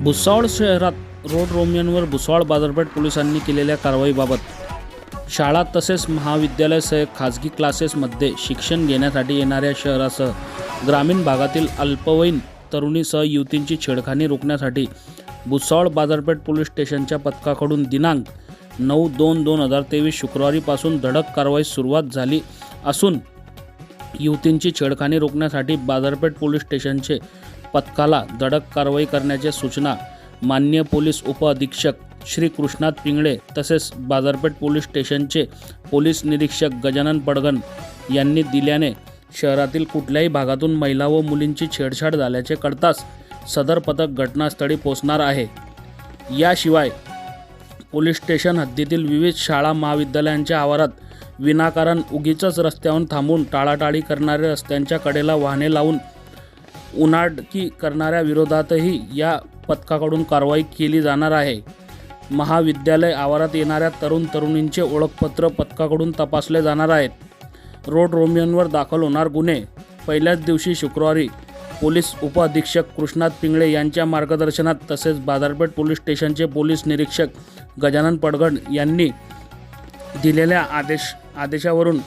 भुसावळ शहरात रोड रोमियनवर भुसावळ बाजारपेठ पोलिसांनी केलेल्या कारवाईबाबत शाळा तसेच महाविद्यालयासह खाजगी क्लासेसमध्ये शिक्षण घेण्यासाठी येणाऱ्या शहरासह ग्रामीण भागातील अल्पवयीन तरुणीसह युवतींची छेडखानी रोखण्यासाठी भुसावळ बाजारपेठ पोलीस स्टेशनच्या पथकाकडून दिनांक नऊ दोन दोन हजार तेवीस शुक्रवारीपासून धडक कारवाई सुरुवात झाली असून युवतींची छेडखानी रोखण्यासाठी बाजारपेठ पोलीस स्टेशनचे पथकाला धडक कारवाई करण्याच्या सूचना मान्य पोलीस उपअधीक्षक श्री कृष्णात पिंगळे तसेच बाजारपेठ पोलीस स्टेशनचे पोलीस निरीक्षक गजानन पडगण यांनी दिल्याने शहरातील कुठल्याही भागातून महिला व मुलींची छेडछाड झाल्याचे कळताच सदर पथक घटनास्थळी पोहोचणार आहे. याशिवाय पोलीस स्टेशन हद्दीतील विविध शाळा महाविद्यालयांच्या आवारात विनाकारण उगीच रस्त्यावरून थांबून टाळाटाळी करणारे रस्त्यांच्या कडेला वाहने लावून उनाडकी करणाऱ्या विरोधातही या पथकाकडून कारवाई केली जाणार आहे. महाविद्यालय आवारात येणाऱ्या तरुण तरुणींचे ओळखपत्र पथकाकडून तपासले जाणार आहेत. रोड रोमियनवर दाखल होणार गुन्हे. पहिल्याच दिवशी शुक्रवारी पोलीस उपअधीक्षक कृष्णात पिंगळे यांच्या मार्गदर्शनात तसेच बाजारपेठ पोलीस स्टेशनचे पोलीस निरीक्षक गजानन पडगड यांनी दिलेल्या आदेश आदेशावरून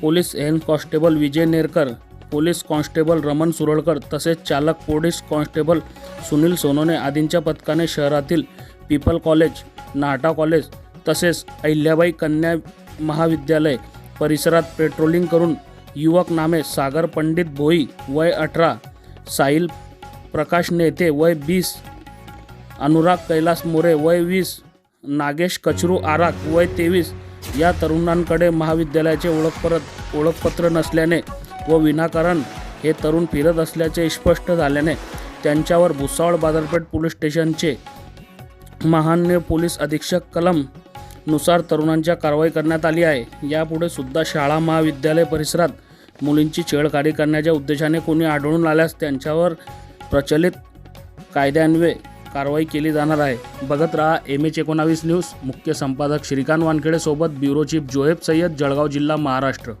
police head constable Vijay Nerkar police constable Raman Suralkar तसेच चालक पोलीस कॉन्स्टेबल सुनील सोनोने आदींच्या पथकाने शहरातील पीपल कॉलेज नाटा कॉलेज तसेच अहिल्याबाई कन्या महाविद्यालय परिसरात पेट्रोलिंग करून युवक नामे सागर पंडित भोई वय अठरा साहिल प्रकाश नेते वय बीस अनुराग कैलास मोरे वय वीस नागेश कचरू आराक वय तेवीस या तरुणांकडे महाविद्यालयाचे ओळखपत्र ओळखपत्र नसल्याने व विनाकारण हे तरुण फिरत असल्याचे स्पष्ट झाल्याने त्यांच्यावर भुसावळ बाजारपेठ पोलीस स्टेशनचे महान्य पोलीस अधीक्षक कलमनुसार तरुणांच्या कारवाई करण्यात आली आहे. यापुढे सुद्धा शाळा महाविद्यालय परिसरात मुलींची छेडखाडी करण्याच्या उद्देशाने कोणी आढळून आल्यास त्यांच्यावर प्रचलित कायद्यान्वये कारवाई केली जाणार आहे. बघत रहा एम एच एकोणावीस न्यूज. मुख्य संपादक श्रीकांत वानखेडे सोबत ब्युरो चीफ जोहेब सय्यद जळगाव जिल्हा महाराष्ट्र.